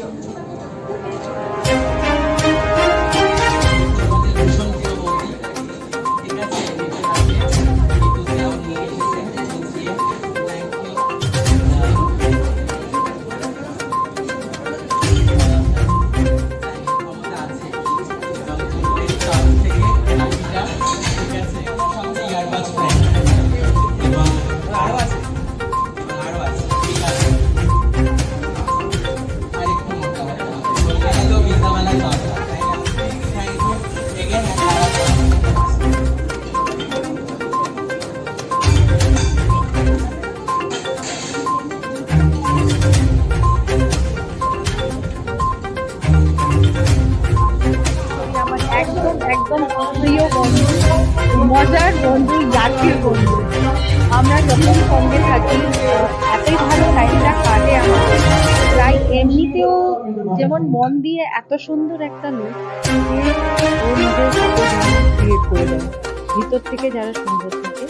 감사합니다. একদম একদম প্রিয় বন্ধু, মজার বন্ধু জাতির বন্ধু। আমরা যখন সঙ্গে থাকি, এতই ভালো টাইমটা কাটে আমাদের। তাই এমনিতেও যেমন মন দিয়ে এত সুন্দর একটা লোক করে ভিতর থেকে যারা সুন্দর থাকে,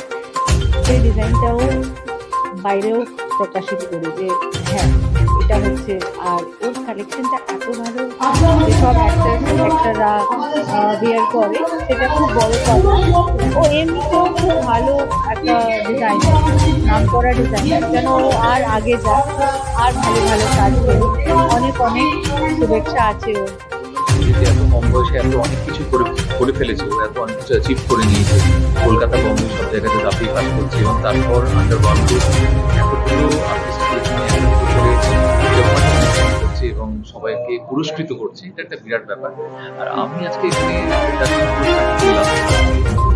সেই ডিজাইনটাও বাইরেও প্রকাশিত করে যে হ্যাঁ এটা হচ্ছে, আর ওর কালেকশনটা এত ভালো সব অ্যাক্টাররা বিয়ার করে, সেটা খুব বড় কথা ও এমনিতেও খুব ভালো একটা ডিজাইনার নাম করা ডিজাইনার যেন আর আগে যাক, আর ভালো ভালো কাজ করুক। অনেক অনেক শুভেচ্ছা আছে যে এত কম বয়সে এত অনেক কিছু করে করে ফেলেছে, ও এত অনেক কিছু অ্যাচিভ করে নিয়েছে। কলকাতা বম্বে সব জায়গাতে দাপিয়ে কাজ করছে এবং তারপর আন্ডার ওয়ার্ল্ড এতগুলো করছে এবং সবাইকে পুরস্কৃত করছে। এটা একটা বিরাট ব্যাপার। আর আমি আজকে এখানে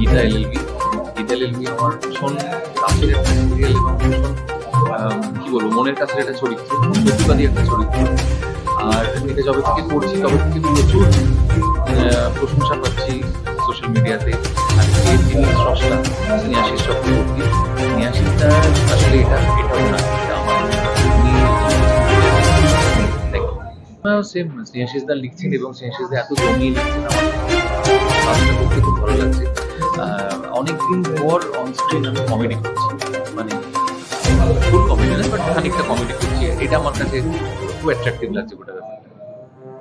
গীতা এলএলবি গীতা এলএলবি আমার ভীষণ কাছের একটা সিরিয়াল এবং কি বলব, মনের কাছের একটা চরিত্র প্রতিবাদী একটা চরিত্র। আর এটা যবে থেকে করছি তবে থেকে প্রচুর প্রশংসা পাচ্ছি সোশ্যাল মিডিয়াতে আর এর যিনি স্রষ্টা স্নেহাশিস চক্রবর্তী। স্নেহাশিসটা আসলে এটা, এটাও না লিখছেন এবং এত জমিয়ে লিখছেন আমার। করতে খুব ভালো লাগছে। অনেকদিন পর অন স্ক্রিন আমি কমেডি করছি। মানে ফুল কমেডি না বাট খানিকটা কমেডি করছি। এটা আমার কাছে খুব অ্যাট্রাকটিভ লাগছে গোটা ব্যাপার